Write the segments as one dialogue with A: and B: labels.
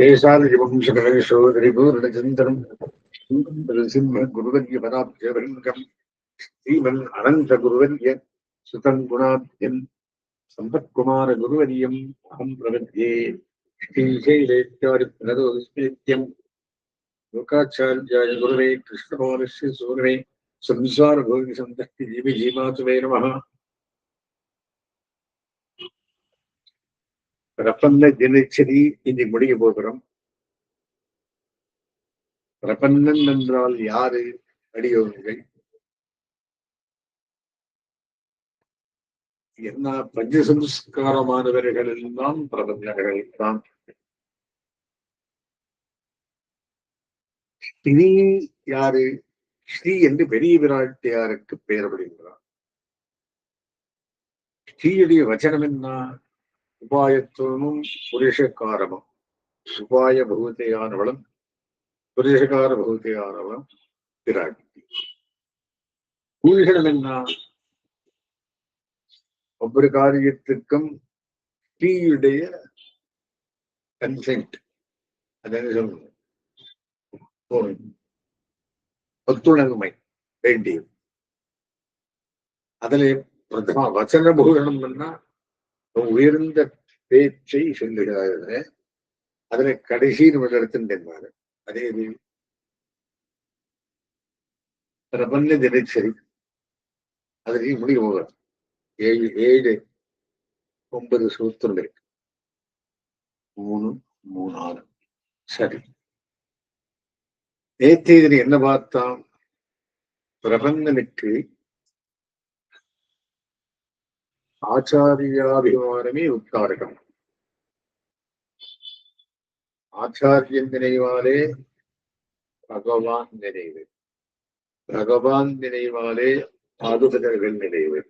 A: ேசாதிபும்சகலேஷோதிரிபூர்ணச்சந்திரம் சிம்ம குருவரிய பதாப்ஜரங்கம் ஸ்ரீமன் அனந்த குருவரிய சுதன் குணாப்தியம் சம்பத்குமார குருவரியம் அகம் பிரபத்தியே ஸ்ரீசைலேத்யாரித்யம் லோகாச்சாரியாய குருவே கிருஷ்ணகுமாரஸ்ய சூரவே சம்சார கோவிசந்தஸ்தி ஜீவி ஜீமாசுவே நம. பிரபந்த தினச்சரி இனி முடிய போகிறோம். பிரபந்தன் என்றால் யாரு? அடியோர்கள். என்ன பஞ்சசம்ஸ்காரமானவர்கள் எல்லாம் பிரபந்தர்கள் தான். ஸ்ரீ யாரு? ஸ்ரீ என்று பெரிய விராட்டியாருக்கு பெயர் பெயர்படுகிறார் ஸ்ரீயுடைய வச்சனம் என்ன? உபாயத்துவமும் புருஷக்காரமும் உபாய பகுதியானவளும் புருஷகார பகுதியானவளும் பிராட்டி ஊழிகளும் என்ன ஒவ்வொரு காரியத்துக்கும் ஸ்ரீயுடைய கன்சென்ட் அது என்ன சொல்லணும் ஒத்துழைமை வேண்டியது அதுல பிரதம வச்சன பூரணம்னா உயர்ந்த பேச்சை சொல்லுகிறார்கள் அதனை கடைசி நிமிடத்தின்றார் அதே பிரபஞ்ச தினச்சரி அதில் முடிவு போகிறார் ஏழு ஏழு ஒன்பது சூத்திரம் இருக்கு. மூணு மூணு ஆறு. சரி. நேற்று இதில் என்ன பார்த்தான்? பிரபந்தனுக்கு ஆச்சாரியாபிமானமே உத்தாரகம் ஆச்சாரியன் நினைவாலே பகவான் நினைவு. பகவான் நினைவாலே பாதுகதர்கள் நினைவு.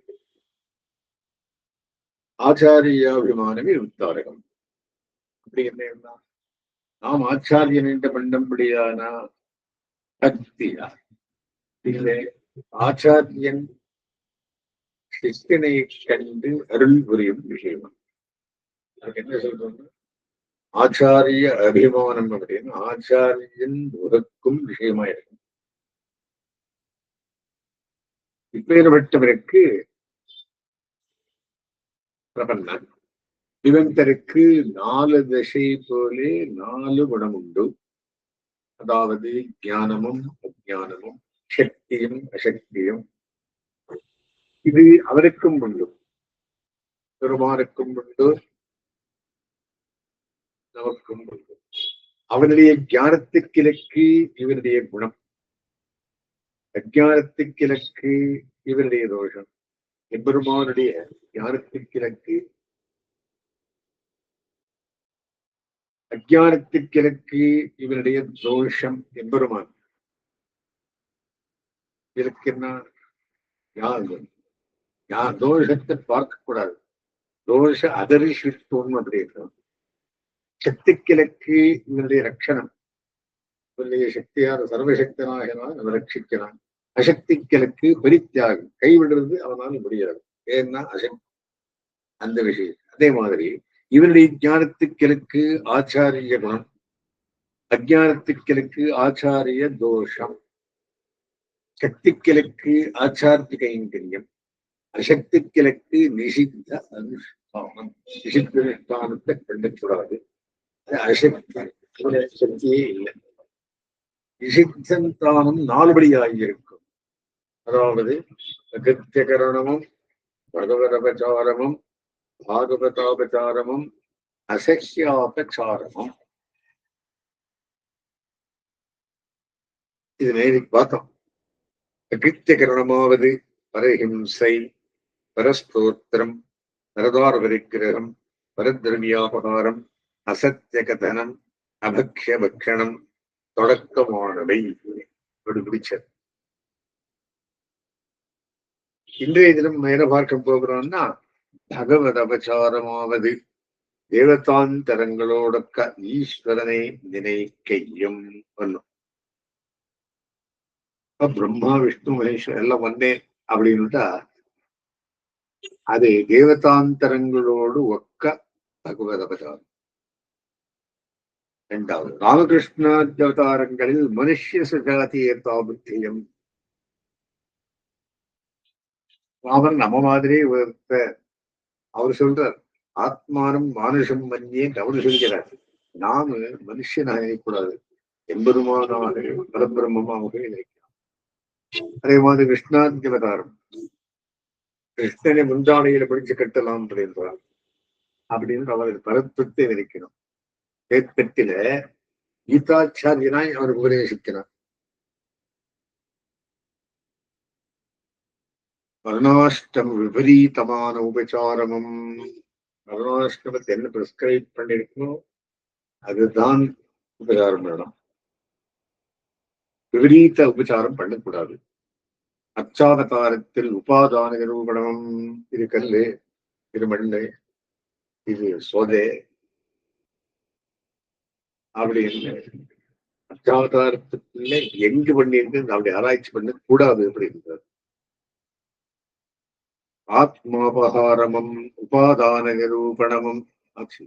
A: ஆச்சாரியாபிமானமே உத்தாரகம் அப்படி என்ன நாம் ஆச்சாரியன் என்று பண்ணபடியானா பக்தியா இல்லை ஆச்சாரியன் சிஷ்யனை கண்டு அருள் புரியும் விஷயம். அதுக்கு என்ன சொல்றோம் ஆச்சாரிய அபிமானம் அப்படின்னு ஆச்சாரியன் உதக்கும் விஷயமா இருக்கும் இப்பேற்பட்டவருக்கு பிரபன்னன் இவந்தருக்கு நாலு திசை போலே நாலு குணம் உண்டு அதாவது ஞானமும் அஜானமும் சக்தியும் அசக்தியும் இது அவருக்கும் உண்டு. பெருமானுக்கும் உண்டு. நமக்கும் உண்டு. அவனுடைய ஞானத்துக்கிழக்கு இவருடைய குணம். அஜானத்துக்கிழக்கு இவருடைய தோஷம். எம்பெருமானுடைய ஞானத்துக்கிழக்கு அஜானத்துக்கிழக்கு இவருடைய தோஷம் எம்பெருமான். இதற்கு என்ன? யார்? யார் தோஷத்தை பார்க்க கூடாது. தோஷ அதரிசித்துவம் அப்படின்னு சக்தி கிழக்கு இவனுடைய ரட்சணம் இவனுடைய சக்தியார் சர்வசக்தனாகிறான் அவன் ரட்சிக்கிறான். அசக்தி கிழக்கு பரித்தியாகம் கைவிடுறது அவனால் முடியாது. ஏன்னா அசக்தி. அந்த விஷயம். அதே மாதிரி இவனுடைய ஞானத்துக்கிழக்கு ஆச்சாரிய குணம் அஜானத்துக்கிழக்கு ஆச்சாரிய தோஷம். சக்தி கிழக்கு ஆச்சாரிய கைங்கரியம் அசக்தி கிழக்கு நிஷித்த அனுஷ்டானம் நிஷித்த அனுஷ்டானத்தை கண்டுக்கூடாது அசக்தி. சக்தியே இல்லை. நிஷித்தந்தானம் நாலுபடியாகியிருக்கும் அதாவது அகத்தியகரணமும் பகவதபச்சாரமும் பாகவதாபச்சாரமும் அசக்கியாபச்சாரமும் இது நேரில் பார்த்தோம். அகித்தியகரணமாவது பரஹிம்சை பரஸ்தோத்திரம் பரதார பரிக்கிரகம் பரதிரவியாபகாரம் அசத்திய அபக்ஷ பக்ஷணம் தொடக்கமானவை. அப்படி பிடிச்சது இன்றைய தினம் என்ன பார்க்க போகிறோம்னா பகவத் அபசாரமாவது தேவதாந்தரங்களோடக்க ஈஸ்வரனை நினைக்கையும் பண்ணும். பிரம்மா விஷ்ணு மகேஸ்வரன் எல்லாம் வந்தேன் அப்படின்னுட்டா அது தேவதாந்தரங்களோடு ஒக்க பகவத் அபச்சாரம் இரண்டாவது ராமகிருஷ்ணாவதாரங்களில் மனுஷ்ய சுஜாதிய தாபுத்தியம் ராமன் நம்ம மாதிரி உயர்த்த அவர் சொல்றார் ஆத்மானம் மானுஷம் மன்னியே அவர் சொல்கிறார். நாம மனுஷனாக இருக்கக்கூடாது எம்பெருமானாக பரபிரம்மமாக நினைக்கலாம். அதே மாதிரி கிருஷ்ணாத்தியவதாரம் கிருஷ்ணனை முந்தானையில பிடிச்சு கட்டலாம் என்றார். அப்படின்னு அவர் பரத்துவத்தை விதைக்கணும். தேக்கத்தில கீதாச்சாரியனாய் அவர் உபதேசிக்கிறார். வருணாஷ்டம் விபரீதமான உபச்சாரமும் வருணாஷ்டமத்தை என்ன பிரிஸ்கிரைப் பண்ணிருக்கணும் அதுதான் உபச்சாரம் வேணும் விபரீத உபச்சாரம் பண்ணக்கூடாது. அச்சாவதாரத்தில் உபாதான நிரூபணம் இது கல்லு இது மண்ணு இது சோதே அப்படின்னு அச்சாவதாரத்துக்குள்ள எங்கு பண்ணியிருக்கு அப்படி ஆராய்ச்சி பண்ண கூடாது அப்படின்றார் ஆத்மாபகாரமும் உபாதான நிரூபணமும் ஆச்சு.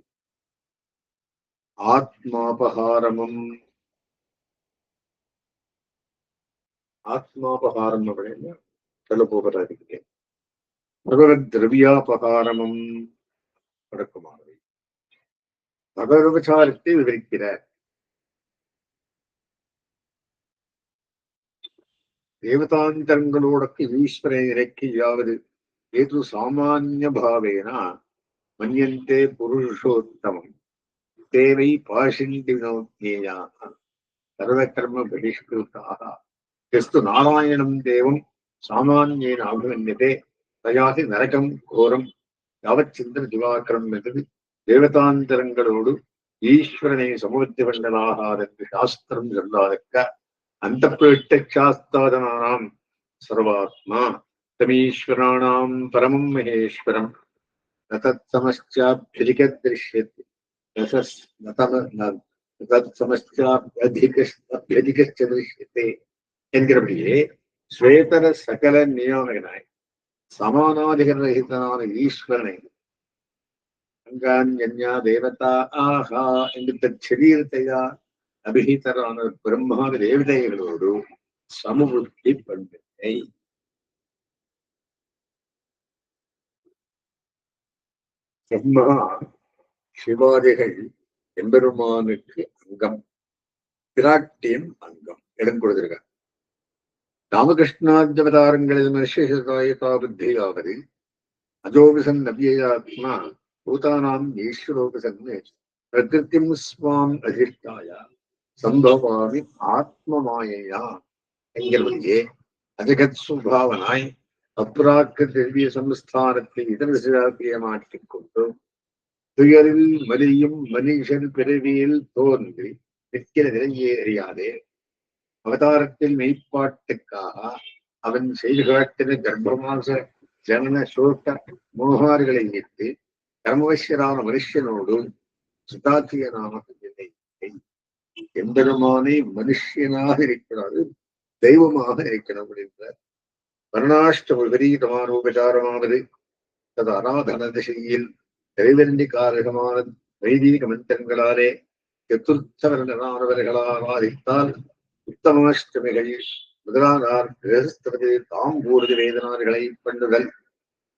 A: ஆத்மாபகாரமம் ஆத்மாபகாரம் அப்படின்னு சொல்ல போகிறாரு பகவத் திரவியாபகாரமும் வழக்கமானவை. பகவத்சாரத்தை விவரிக்கிறார். தேவதாந்தரங்களோடக்கு ஈஸ்வரன் இறக்கியாவது ஏது சாமானிய பாவேனா? மன்யந்தே புருஷோத்தமம். தேவை பாஷிண்டினோஜேயாக சர்வகர்ம பகிஷ்கிருத்தாக యస్తు నారాయణం దేవం సామాన్యైన అభిమన్యతే తయాతి నరకం ఘోరం యావచ్చింతన దివాకరం ఎదురు దేవతాంతరంగళోడు ఈశ్వరనే సముద్రమండలాహారెందు శాస్త్రం చెల్లాలెక్క అంతఃప్రత్యక్షాస్తాదనానాం సర్వాత్మా తమీశ్వరాణాం పరమం మహేశ్వరం నతత్సమశ్చాభ్యధికదృశ్యతి నతమ నతత్సమశ్చాభ్యధిక అభ్యధిక దృశ్యతే என்கிறபடியே ஸ்வேதர சகல நியாமகனாய் சமானாதிகரகிதனான ஈஸ்வரனை அங்காஞ்சன்யா தேவதா ஆஹா என்கிற சரீரத்தையா அபிஹிதரான பிரம்மா தேவதைகளோடு சமபுத்தி பண்பினை. பிரம்மா சிவாதிகள் எம்பெருமானுக்கு அங்கம் பிராட்டியம் அங்கம் இடம் கொடுத்திருக்கார். ராமகிருஷ்ணாத்யவதாரங்களில் மனுஷதாயகா புத்தியாவது அஜோபிசன் நவ்யாத்மா பூதானாம் ஈஸ்வரோபிசன் பிரகிருத்திம் ஸ்வாம் அதிஷ்டாய சம்பவாமி ஆத்மமாயையா என்கிறவரையே அஜகத் சுபாவனாய் அப்ராக்க திவ்ய சம்ஸ்தானத்தை இதர சிறாக்கியமாக்கிக் கொண்டு துயரில் மலியும் மனுஷன் பிறவியில் தோன்றி நிற்கிற நிலையே அறியாதே அவதாரத்தில் மெய்ப்பாட்டுக்காக அவன் செய்து காட்டின கர்ப்பமாச ஜனன சோட்ட மோகார்களை ஈர்த்து கர்மவசியரான மனுஷனோடு சுதாத்தியனான எம்பெருமானை மனுஷனாக இருக்கிறாரு தெய்வமாக இருக்கிறோம் என்ற வர்ணாஷ்ட விபரீதமான உபசாரமானது. தது அராதன திசையில் தெளிவெண்டி காரகமான வைதீக மந்திரங்களாலே சதுர்த்தவர்களானவர்களால் ஆதித்தால் உத்தமாஷ்டமிகள் முதலானார் கிரகஸ்தவது தாம் ஊர்தி வேதனார்களை பண்ணுதல்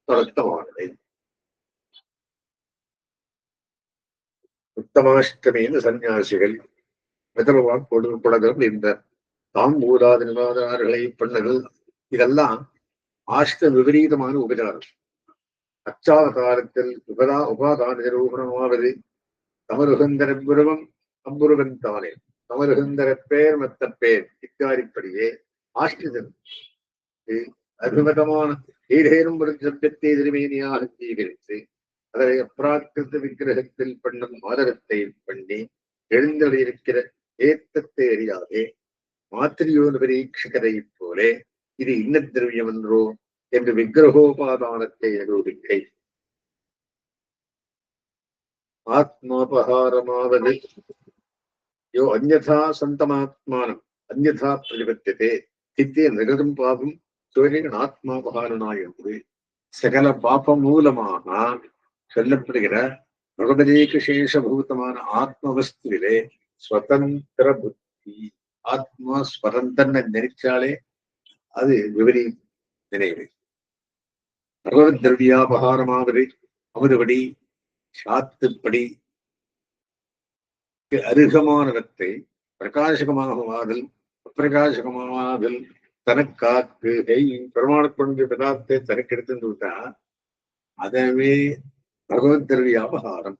A: தொடக்கமானதை உத்தமாஷ்டமின்னு சன்னியாசிகள் மிதர்வாக் கொடுக்கப்படுதல் இந்த தாம் ஊராத நிவாதனார்களை பண்ணுதல் இதெல்லாம் ஆஷ்ட விபரீதமான உபச்சாரம். அச்சாவதாரத்தில் உபதா உபாதான நிரூபணமாவது தமருகந்தரம் புருவம் அம்புருவன் தானே. தமருகந்தர பேர் மத்த பேர் இத்தாரிப்படியே ஆஷ்டிதன் அபிமதமான ஏதேனும் ஒரு சப்தத்தை திருமேனியாக சீகரித்து அதனை அப்ராக்கிருத விக்கிரகத்தில் பண்ணும் மாதகத்தை பண்ணி எழுந்தொழியிருக்கிற ஏத்தத்தை அறியாதே மாத்திரியோன பரீட்சகரை போலே இது இன்ன திரவியம் என்றோ என்று விக்கிரகோபாதானத்தை நிரூபிக்கை ஆத்மாபகாரமாவது யோ அந்யதா சந்தமாத்மானம் அந்யதா பிரதிபத்தியதே சித்திய நிகழும் துவரின் ஆத்மா ஆத்மாபகாரனாய் என்று சகல பாப மூலமாக சொல்லப்படுகிற பகவதேக சேஷபூதமான ஆத்மவஸ்துவிலே ஸ்வதந்திர புத்தி ஆத்மா ஸ்வதந்திரனை நினைச்சாலே அது விபரீ நினைவு பகவத் திரவியாபகாரமாவது அமுதுபடி சாத்துப்படி அருகமானவத்தை பிரகாசகமாகுமாதல் அப்பிரகாசகமாதல் தனக்காக்கு பெருமாள் பதார்த்தத்தை தனக்கு எடுத்து விட்டா அதவே பகவத் அபகாரம்.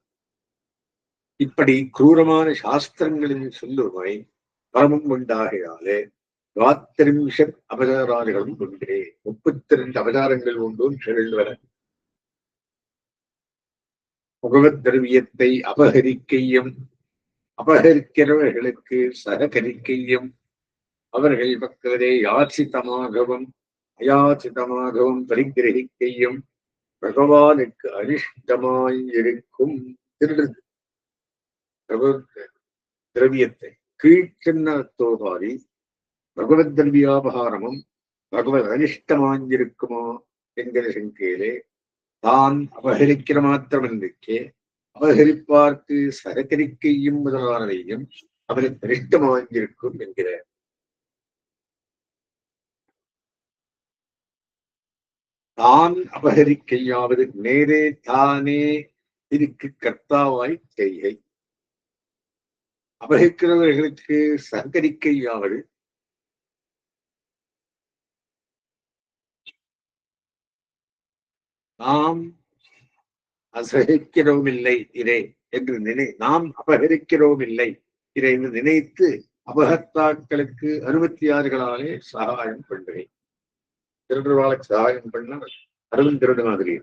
A: இப்படி குரூரமான சாஸ்திரங்களின் சொல்லுமை பரமம் உண்டாகையாலே துவாத்திரிம்ஷத் அபசாராதிகளும் உண்டே. முப்பத்தி ரெண்டு அபசாரங்கள் உண்டு வர முகவத் திரவியத்தை அபகரிக்கையும் அபகரிக்கிறவர்களுக்கு சககரிக்கையும் அவர்கள் பக்கத்திலே யாச்சிதமாகவும் அயாச்சிதமாகவும் பரிகிரகிக்கையும் பகவானுக்கு அனிஷ்டமாய் இருக்கும் திருடுது திரவியத்தை. கீழ்ச்சின்னத்தோபாரி பகவத் திரவியாபகாரமும் பகவத் அனிஷ்டமாயிருக்குமா என்கிற சங்கையிலே தான் அபகரிக்கிற மாத்திரமன்றிக்கே அபகரிப்பார்க்கு சககரிக்கையும் முதலானவையும் அவருக்கு அனிஷ்டமாயிருக்கும் என்கிற தான் அபகரிக்கையாவது நேரே தானே இதுக்கு கர்த்தாவாய் செய்கை அபகரிக்கிறவர்களுக்கு சகரிக்கையாவது நாம் அசகிக்கிறோம் இல்லை இதை என்று நினை நாம் அபகரிக்கிறோம் இல்லை இதை என்று நினைத்து அபகர்த்தாக்களுக்கு அறுபத்தி சகாயம் பண்ணுவேன். திருடுவாளுக்கு சகாயம் பண்ண அருள் திருடு மாதிரி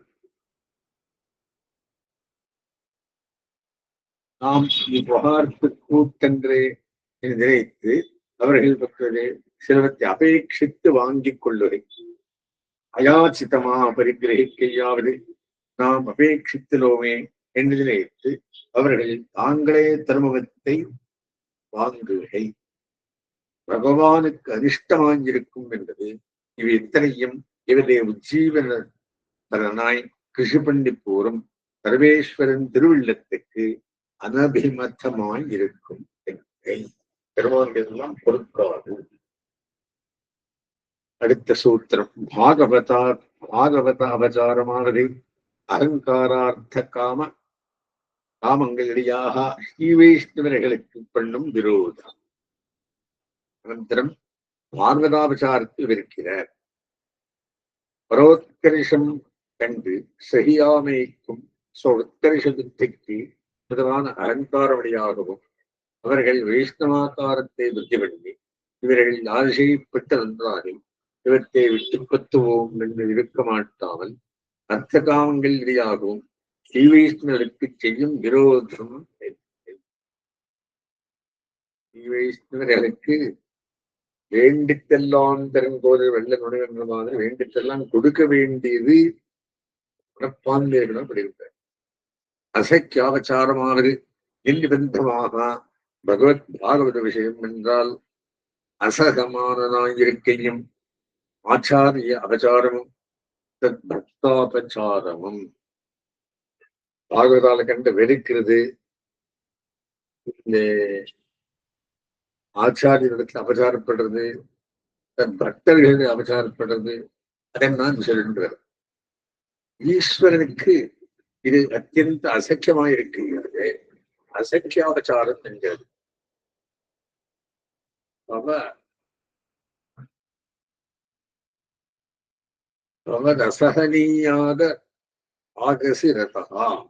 A: நாம் இவ்வார்த்து கூட்டென்றே நினைத்து அவர்கள் பக்கத்திலே சிலவத்தை அபேட்சித்து வாங்கிக் கொள்ளுகை அயாச்சிதமா பரிகிரகிக்கையாவது நாம் அபேட்சித்திலோமே என்று நினைத்து அவர்கள் தாங்களே தர்மத்தை வாங்குகை. பகவானுக்கு அதிர்ஷ்டமாயிருக்கும் என்பது இவை இத்தனையும் இவருடைய உஜ்ஜீவன பலனாய் கிருஷி பண்ணி போரும் சர்வேஸ்வரன் திருவிள்ளத்துக்கு அனபிமத்தமாய் இருக்கும் பெருமான் பொறுக்காது அடுத்த சூத்திரம். பாகவதா பாகவத அவதாரமானது அகங்காரார்த்த காம காமங்களிடையாக ஸ்ரீவைஷ்ணவர்களுக்கு பண்ணும் விரோதம். அனந்தரம் பார்வதாபசாரத்தில் இருக்கிறார். பரோத்கரிஷம் கண்டு சகியாமைக்கும் உத்கரிஷ முதலான முதலான அகங்காரவழியாகவும் அவர்கள் வைஷ்ணவாக்காரத்தை புத்தி பண்ணி இவர்கள் ஆசைப்பட்டு நன்றாகும் இவற்றை விட்டு பத்துவோம் என்று இருக்க மாட்டாமல் அர்த்த காமங்கள் இடையாகவும் ஸ்ரீவைஷ்ணவருக்கு செய்யும் விரோதம் ஸ்ரீவைஷ்ணவர்களுக்கு வேண்டித்தெல்லாம் தரும்போது வெள்ள நுழைவென்ற மாதிரி வேண்டித்தெல்லாம் கொடுக்க வேண்டியது மனப்பான்மையிடம் அப்படின்ற அசைக்கியாபச்சாரமானது நிர்பந்தமாக பகவத் பாகவத விஷயம் என்றால் அசகமானதாயிருக்கையும் ஆச்சாரிய அபச்சாரமும் தத் பக்தாபச்சாரமும் பாகவதால கண்டு வெறுக்கிறது. இந்த ஆச்சாரியரிடத்துல அபச்சாரப்படுறது தன் பக்தர்களிடம் அபச்சாரப்படுறது அதெல்லாம் சொல்கின்றார். ஈஸ்வரனுக்கு இது அத்தியந்த அசக்கியமாயிருக்கிறது அசக்கியாபச்சாரம் என்கிறது. அவ அவதசகனீயாத ஆகசி ரதா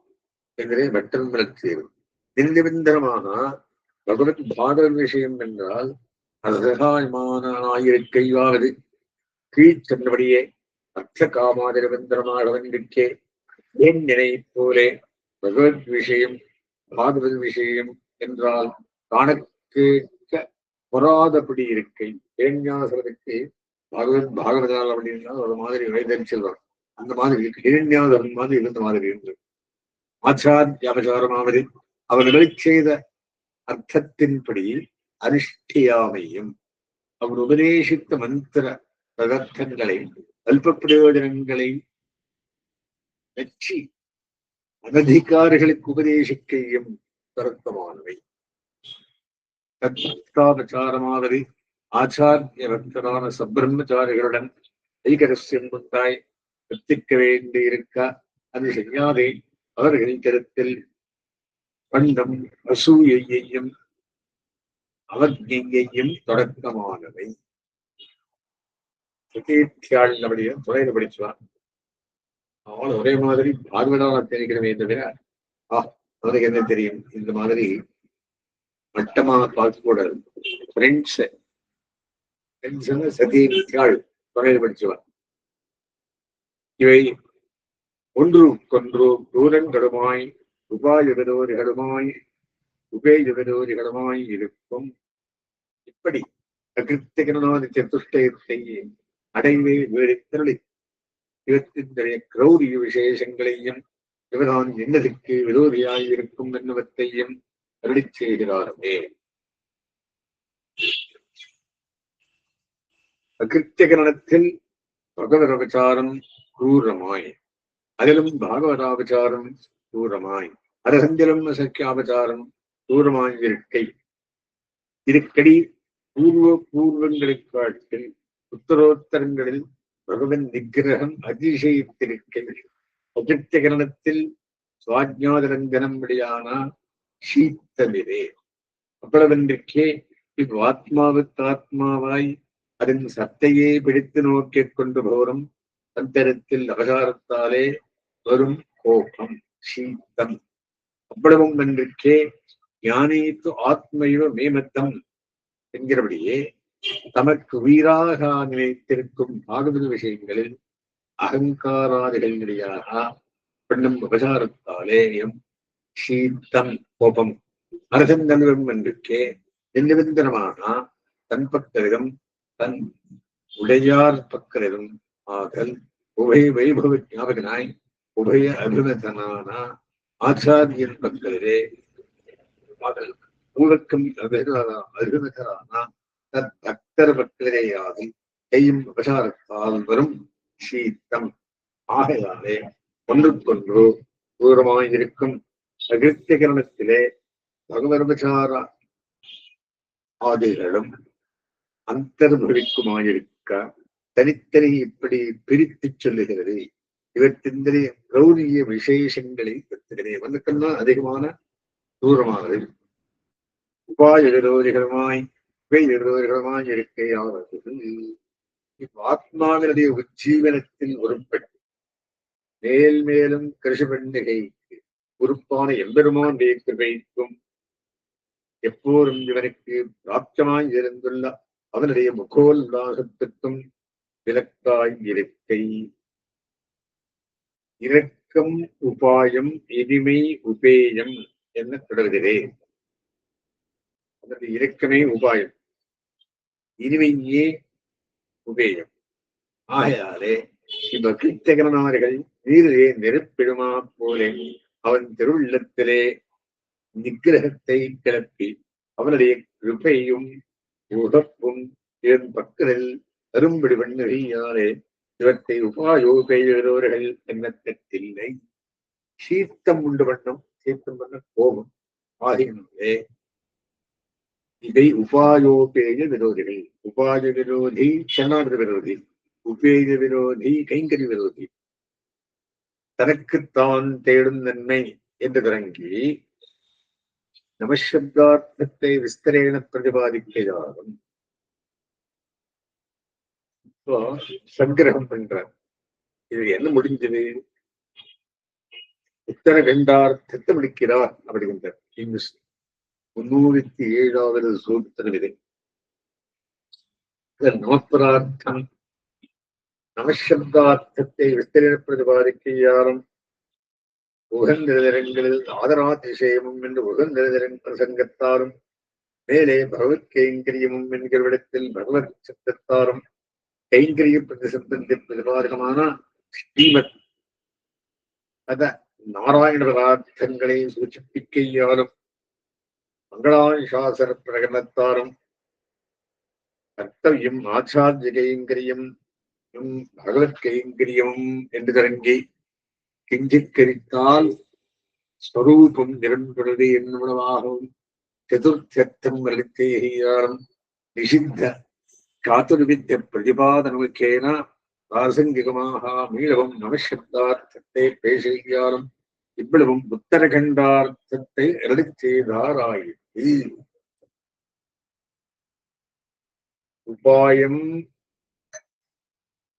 A: என்கிறே வெட்டம் விளக்கியது நிர்நிபந்தரமாக பகவத் பாகவத் விஷயம் என்றால் அசகாயமானாயிருக்கையாவது கீழ்ச்சென்றபடியே அர்த்த காமாதிரபந்தரமாக என் நினைப் போலே பகவத் விஷயம் பாகவத் விஷயம் என்றால் காண கேட்க பொறாதபடி இருக்கை ஏஞ்ஞாசனத்துக்கு பாகவத் பாகவதால் அப்படின்னா ஒரு மாதிரி வைத்தறிச்சல் அந்த மாதிரி இருக்கு அந்த மாதிரி இருந்த மாதிரி இருந்தது. ஆச்சாரிய அபசாரமாவது அவர்களை செய்த அர்த்தத்தின்படி அனுஷ்டியாமையும் அவர் உபதேசித்த மந்திர பதார்த்தங்களை அல்ப பிரயோஜனங்களை மெச்சி அனதிகாரிகளுக்கு உபதேசிக்கையும் தருத்தமானவை. தத்தாபச்சாரமாவது ஆச்சாரிய பக்தரான சப்பிரம்மச்சாரிகளுடன் ஐகரஸ்யம் உண்டாய் கற்பிக்க வேண்டியிருக்க அது செய்யாதே அவர்களின் கருத்தில். பண்டம் அசூயையையும் அவஜையையும் தொடக்கமானவை. பிரதீட்சியாள் அப்படியே துறையில படிச்சுவான். அவள் ஒரே மாதிரி பார்வதான தெரிகிறவே தவிர ஆ அவருக்கு என்ன தெரியும்? இந்த மாதிரி மட்டமா பார்க்க கூடாது சொன்ன சதியாள் துறையில படிச்சுவான் இவை ஒன்றும் கொன்றும் தூரங்களுமாய் உபாயுகதோரிகளுமாய் உபேயுகதோரிகளுமாய் இருக்கும். இப்படி அகிருத்திகனான சதுஷ்டயத்தை அடைவே விவரித்தருளி இவற்றினுடைய கிரௌரிய விசேஷங்களையும் இவதான் என்னதுக்கு விரோதியாய் இருக்கும் என்னவத்தையும் அருளி செய்கிறாரே. அகிருத்திகரணத்தில் பகவதபச்சாரம் ക്രൂരമായി അതിലും ഭാഗവതാപചാരം ക്രൂരമായി അരഹന്തിലും അസഖ്യാപചാരം ക്രൂരമായി இருக்கை இருக்கடி பூர்வ பூர்வங்களுக்காட்டில் உத்தரோத்தரங்களில் பகவன் நிகிரகம் அதிசயித்திருக்கை அகிருத்திகரணத்தில் சுவாஜ்ஞாதரங்கனம் வழியான சீத்தமிரே அவ்வளவென்றிற்கே இவ்வாத்மாவுக்கு ஆத்மாவாய் அதன் சத்தையே பிடித்து நோக்கிக் கொண்டு போரும். அந்தரத்தில் அவசாரத்தாலே வரும் கோபம் சீத்தம் அவ்வளவும் என்றிருக்கே ஞானீத்து ஆத்மையோ மேமத்தம் என்கிறபடியே தமக்கு உயிராக நினைத்திருக்கும் பாகவத விஷயங்களில் அகங்காராதிகள் நிலையாக பெண்ணும் உபசாரத்தாலேயும் சீத்தம் கோபம். அரசன் நல்வம் என்றுக்கே நிர்நிபந்தனமான தன் பக்தரிடம் தன் உடையார் பக்கரிடம் ஆகல் உபய வைபவ ஞாபகனாய் உபய அபிமதனான ஆச்சாரியன் பக்கரிலே ஆகல் மூலக்கம் அருகதரான தத் பக்தர் பக்தரேயாகி செய்யும் உபசாரத்தால் வரும் சீத்தம். ஆகையாலே ஒன்றுக்கொன்று தூரமாயிருக்கும் அகிருத்திகரணத்திலே பகவர்பசார ஆதிகளும் அந்தர்பவிக்குமாயிருக்க தனித்தனி இப்படி பிரித்து சொல்லுகிறது. இவற்றின் கௌரிய விசேஷங்களை பற்றுகிறேன் வந்துக்கெல்லாம் அதிகமான தூரமானது. உபாய விரோதிகளுமாய் இவை விரோதிகளுமாய் இருக்கையாவது ஆத்மாவினுடைய உஜ்ஜீவனத்தில் உருப்பட்டு மேல் மேலும் கிருஷபண்டிகைக்கு உறுப்பான எம்பெருமான் கிருபைக்கும் எப்போதும் இவனுக்கு பிராப்தமாய் இருந்துள்ள அவனுடைய முகோல்லாசத்துக்கும் விலக்காய் இருக்கை. இரக்கம் உபாயம் இனிமை உபேயம் என்ன தொடர்கிறேன் அதனுடைய இரக்கமே உபாயம். இனிமையே உபேயம்? ஆகையாலே இவ்வகித்தகனார்கள் நீரிலே நெருப்பிடுமா போலே அவன் திருவுள்ளத்திலே நிகிரகத்தை கிளப்பி அவனுடைய கிருபையும் உகப்பும் என் பக்கத்தில் அரும்படி பண்ணுகையாலே இவற்றை உபாயோகையவர்கள் எண்ணத்தில்லை சீத்தம் உண்டு வண்ணம் சீத்தம் பண்ண கோபம் ஆகியனவே. இதை உபாயோபேய விரோதிகள் உபாய விரோதி சரணார்த்த விரோதி உபேய விரோதி கைங்கரி விரோதி தனக்குத்தான் தேடும் நன்மை என்று தொடங்கி நமசப்தார்த்தத்தை விஸ்தரேன பிரதிபாதிக்கையாகும் இப்போ சங்கிரகம் பண்றார் இது என்ன முடிஞ்சது? உத்தர கண்டார்த்தத்தை முடிக்கிறார் அப்படிங்கிற இங்கிலீஷ் முன்னூத்தி ஏழாவது சூத்திரம் இது நமப்பிரார்த்தம் நமசப்தார்த்தத்தை விஸ்தரண பிரதிபாதிக்கையாரும் ஆதரா ஆதராதிசயமும் என்று உகந்திரன் பிரசங்கத்தாரும் மேலே பகவத் கைங்கரியமும் என்கிற இடத்தில் பகவத் சப்தத்தாரும் கைங்கரிய பிரதிசப்தத்தின் பிரதிபாதகமான ஸ்ரீமத் அத நாராயண பதார்த்தங்களை சூச்சிப்பிக்கையாலும் மங்களாசாசன பிரகடனத்தாரும் கர்த்தவியம் ஆச்சாரிய கைங்கரியம் பகவத் கைங்கரியமும் என்று தொடங்கி கிஞ்சிக்கரித்தால் ஸ்வரூபம் நிரம்புகிறது என்னுணவாகவும் சதுர்த்தியர்த்தம் வலித்தேகாரம் நிஷித்த சாத்துர்வித்திய பிரதிபாதனமுக்கேன பிராசங்கிகமாக மீளவும் நமசப்தார்த்தத்தை பேசுகிறாரும் இவ்வளவும் உத்தரகண்டார்த்தத்தை அருள் செய்தாராயிற்று உபாயம்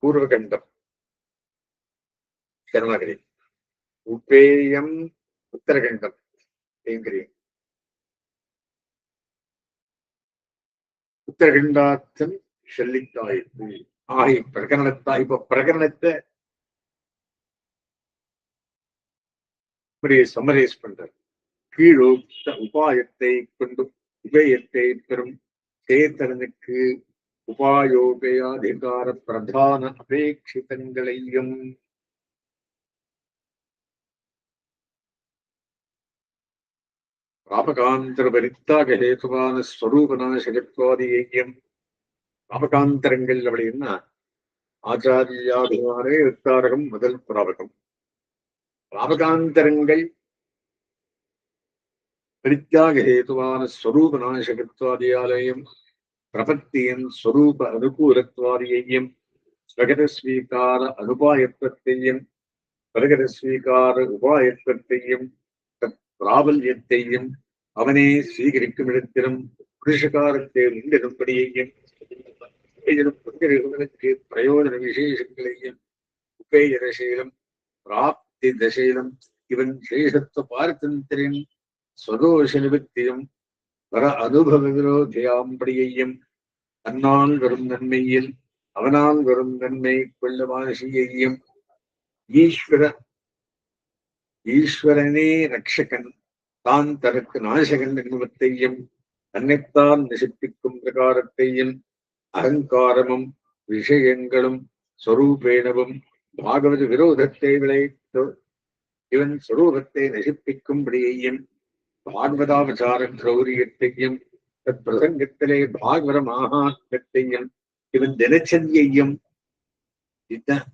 A: பூர்வகண்டம். சரணாகிரி உபேயம் உத்தரகண்டம். என்கிறேன் உத்தரகண்டார்த்தம் சொல்லித்தாயிற்று ஆகிய பிரகரணத்தா இப்ப பிரகரணத்தை சமரேஸ் பண்றார். கீழோக்த உபாயத்தை கொண்டு உபேயத்தை பெறும் சேத்தனனுக்கு உபாயோபயாதிகார பிரதான அபேட்சிதங்களையும் ராமகாந்தரபரித்தாக ஹேதுவான ஐக்கியம் காமகாந்தரங்கள் அப்படின்னா ஆச்சாரியாபிமானே வித்தாரகம் முதல் பிராபகம் காமகாந்தரங்கள் பரித்யாக ஹேதுவான ஸ்வரூபனான ஸ்வரூபநாசகத்வாதியாலயம் பிரபத்தியின் ஸ்வரூப அனுகூலத்வாதியையும் ஸ்வகத ஸ்வீகார அனுபாயத்வத்தையும் பிரகத உபாயத்வத்தையும் பிராபல்யத்தையும் அவனே ஸ்வீகரிக்கும் இடத்திலும் புருஷகாரத்தை நின்றிருப்படியையும் பங்கிற்கு பிரயோஜன விசேஷங்களையும் உபேயரசீலம் பிராப்தி தசீலம் இவன் சேஷத்துவ பார்த்தந்திரின் ஸ்வதோஷ நிவர்த்தியும் வர அனுபவ விரோதியாம்படியையும் தன்னால் வரும் நன்மையில் அவனால் வரும் நன்மை கொள்ளவாசியையும் ஈஸ்வர ஈஸ்வரனே ரக்ஷகன் தான் தனக்கு நாசகன் என்பத்தையும் தன்னைத்தான் நசிப்பிக்கும் பிரகாரத்தையும் அகங்காரமும் விஷயங்களும் சொரூபேணவும் பாகவத விரோதத்தை விளைத்து இவன் சொரூபத்தை நசிப்பிக்கும்படியையும் பாகவதாவசார கிரௌரியத்தையும் தத் பிரசங்கத்திலே பாகவத மாகாத்மத்தையும் இவன் தினச்சரியையும் இதுதான்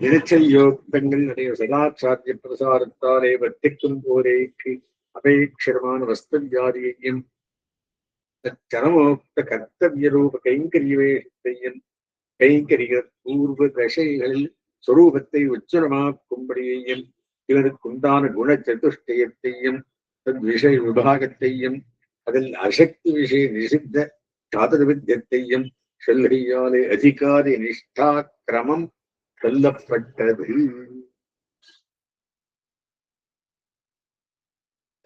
A: தினச்சரியோக்தங்களுடைய சதாச்சாரிய பிரசாரத்தாலே வர்த்திக்கும் போரேக்கு அபேட்சரமான வஸ்துவியாதியையும் தச்சரமோக்த கர்த்தவிய ரூப கைங்கரியவேஷத்தையும் கைங்கரியர் பூர்வ தசைகளில் சுரூபத்தை உச்சரமாக்கும்படியையும் இவருக்குண்டான குண சதுஷ்டயத்தையும் விஷய விபாகத்தையும் அதில் அசக்தி விஷய நிசித்த சாதுர்வித்தியத்தையும் சொல்கையாலே அதிகாரி நிஷ்டா கிரமம் சொல்லப்பட்டது.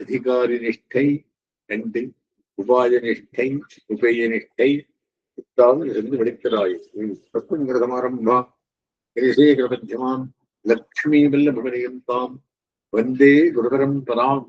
A: அதிகாரி நிஷ்டை ரெண்டு உபாய நிஷ்டை உபய நிஷ்டை இத்தாலும் இருந்து வெளிக்கிறாயிற்று தத்துவங்கிரதமாரம்பா கிரிசேகரமத்தியமாம் லக்ஷ்மீ வல்லபரியம் தாம் வந்தே குருபரம் பராம்.